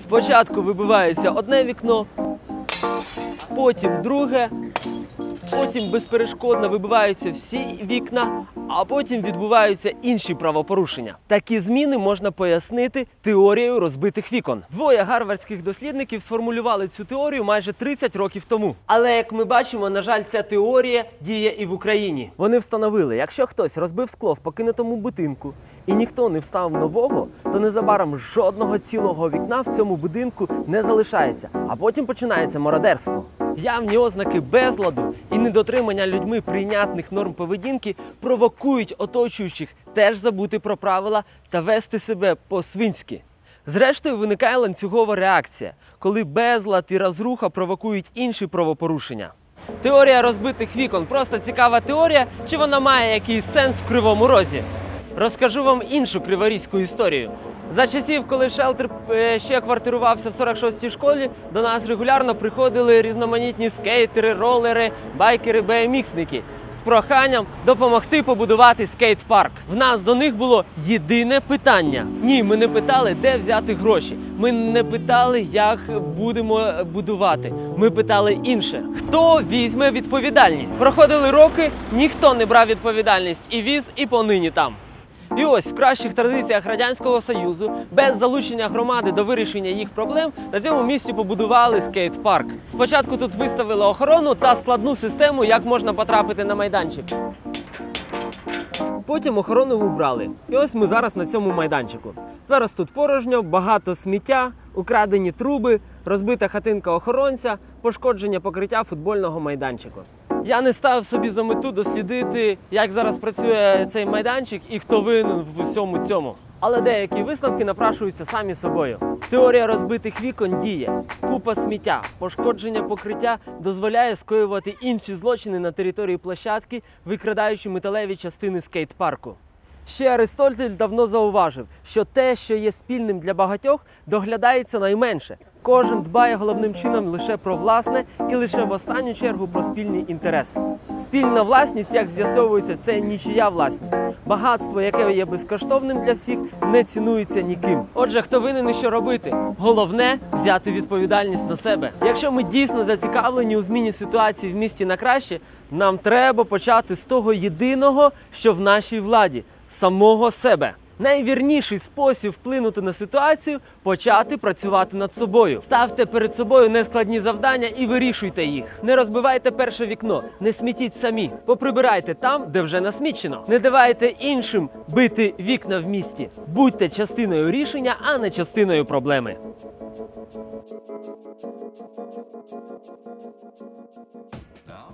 Спочатку вибивається одне вікно, потім друге, потім безперешкодно вибиваються всі вікна, а потім відбуваються інші правопорушення. Такі зміни можна пояснити теорією розбитих вікон. Двоє гарвардських дослідників сформулювали цю теорію майже 30 років тому. Але як ми бачимо, на жаль, ця теорія діє і в Україні. Вони встановили, якщо хтось розбив скло в покинутому будинку і ніхто не вставив нового, то незабаром жодного цілого вікна в цьому будинку не залишається, а потім починається мародерство. Явні ознаки безладу і недотримання людьми прийнятних норм поведінки провокують оточуючих теж забути про правила та вести себе по-свинськи. Зрештою, виникає ланцюгова реакція, коли безлад і розруха провокують інші правопорушення. Теорія розбитих вікон просто цікава теорія, чи вона має якийсь сенс в кривому розі? Розкажу вам іншу криворізьку історію. За часів, коли Шелтер е, ще квартирувався в 46-й школі, до нас регулярно приходили різноманітні скейтери, ролери, байкери, BMX-ники з проханням допомогти побудувати скейт-парк. В нас до них було єдине питання. Ні, ми не питали, де взяти гроші. Ми не питали, як будемо будувати. Ми питали інше: хто візьме відповідальність? Проходили роки, ніхто не брав відповідальність і віз, і понині там. І ось в кращих традиціях радянського союзу, без залучення громади до вирішення їх проблем, на цьому місці побудували скейт-парк. Спочатку тут виставили охорону та складну систему, як можна потрапити на майданчик. Потім охорону убрали. І ось ми зараз на цьому майданчику. Зараз тут порожньо, багато сміття, украдені труби, розбита хатинка охоронця, пошкодження покриття футбольного майданчику. Я не ставив собі за мету дослідити, як зараз працює цей майданчик і хто винен в усьому цьому. Але деякі висновки напрашуються самі собою. Теорія розбитих вікон діє. Купа сміття, пошкодження покриття дозволяє скоювати інші злочини на території площадки, викрадаючи металеві частини скейт-парку. Ще Аристотель давно зауважив, що те, що є спільним для багатьох, доглядається найменше. Кожен дбає головним чином лише про власне і лише в останню чергу про спільні інтереси. Спільна власність, як з'ясовується, це нічия власність. Багатство, яке є безкоштовним для всіх, не цінується ніким. Отже, хто винен і що робити? Головне взяти відповідальність на себе. Якщо ми дійсно зацікавлені у зміні ситуації в місті на краще, нам треба почати з того єдиного, що в нашій владі самого себе. Найвірніший спосіб вплинути на ситуацію почати працювати над собою. Ставте перед собою нескладні завдання і вирішуйте їх. Не розбивайте перше вікно, не смітіть самі, поприбирайте там, де вже насмічено. Не давайте іншим бити вікна в місті. Будьте частиною рішення, а не частиною проблеми. Now,